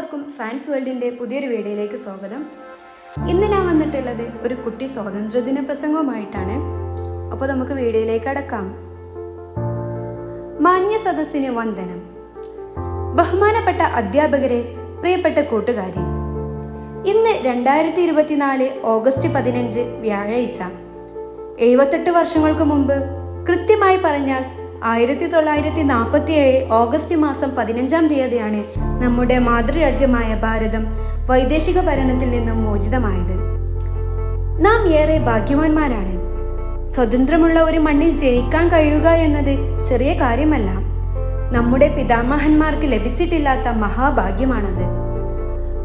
എല്ലാവർക്കും സയൻസ് വേൾഡിന്റെ പുതിയൊരു വീഡിയോയിലേക്ക് സ്വാഗതം. ഇന്ന് ഞാൻ വന്നിട്ടുള്ളത് ഒരു കുട്ടി സ്വാതന്ത്ര്യദിന പ്രസംഗവുമായിട്ടാണ്. അപ്പോൾ നമുക്ക് വീഡിയോയിലേക്ക് അടക്കാം. മാന്യ സദസ്സിന് വന്ദനം. ബഹുമാനപ്പെട്ട അധ്യാപകരെ പ്രിയപ്പെട്ട കൂട്ടുകാരി ഇന്ന് രണ്ടായിരത്തി ഇരുപത്തിനാല് ഓഗസ്റ്റ് പതിനഞ്ച് വ്യാഴാഴ്ച. എഴുപത്തെട്ട് വർഷങ്ങൾക്ക് മുമ്പ് കൃത്യമായി പറഞ്ഞാൽ ആയിരത്തി തൊള്ളായിരത്തി നാൽപ്പത്തി ഏഴ് ഓഗസ്റ്റ് മാസം പതിനഞ്ചാം തീയതിയാണ് നമ്മുടെ മാതൃരാജ്യമായ ഭാരതം വൈദേശിക ഭരണത്തിൽ നിന്നും മോചിതമായത്. നാം ഏറെ ഭാഗ്യവാന്മാരാണ്. സ്വതന്ത്രമുള്ള ഒരു മണ്ണിൽ ജനിക്കാൻ കഴിയുക എന്നത് ചെറിയ കാര്യമല്ല. നമ്മുടെ പിതാമഹന്മാർക്ക് ലഭിച്ചിട്ടില്ലാത്ത മഹാഭാഗ്യമാണത്.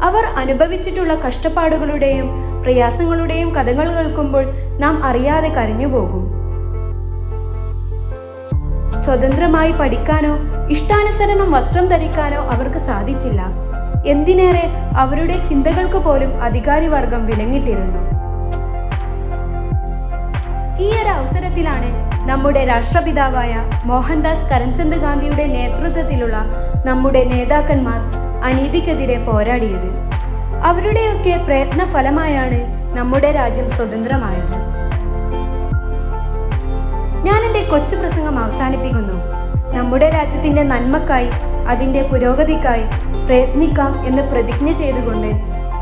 അവർ അനുഭവിച്ചിട്ടുള്ള കഷ്ടപ്പാടുകളുടെയും പ്രയാസങ്ങളുടെയും കഥകൾ കേൾക്കുമ്പോൾ നാം അറിയാതെ കരഞ്ഞുപോകും. സ്വതന്ത്രമായി പഠിക്കാനോ ഇഷ്ടാനുസരണം വസ്ത്രം ധരിക്കാനോ അവർക്ക് സാധിച്ചില്ല. എന്തിനേറെ അവരുടെ ചിന്തകൾക്ക് പോലും അധികാരി വർഗം വിലങ്ങിട്ടിരുന്നു. ഈ ഒരു അവസരത്തിലാണ് നമ്മുടെ രാഷ്ട്രപിതാവായ മോഹൻദാസ് കരംചന്ദ് ഗാന്ധിയുടെ നേതൃത്വത്തിലുള്ള നമ്മുടെ നേതാക്കന്മാർ അനീതിക്കെതിരെ പോരാടിയത്. അവരുടെയൊക്കെ പ്രയത്ന ഫലമായാണ് നമ്മുടെ രാജ്യം സ്വതന്ത്രമായത്. കൊച്ചു പ്രസംഗം അവസാനിപ്പിക്കുന്നു. നമ്മുടെ രാജ്യത്തിന്റെ നന്മക്കായി അതിന്റെ പുരോഗതിക്കായി പ്രയത്നിക്കാം എന്ന് പ്രതിജ്ഞ ചെയ്തുകൊണ്ട്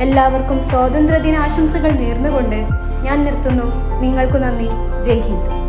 എല്ലാവർക്കും സ്വാതന്ത്ര്യദിനാശംസകൾ നേർന്നുകൊണ്ട് ഞാൻ നിർത്തുന്നു. നിങ്ങൾക്ക് നന്ദി. ജയ് ഹിന്ദ്.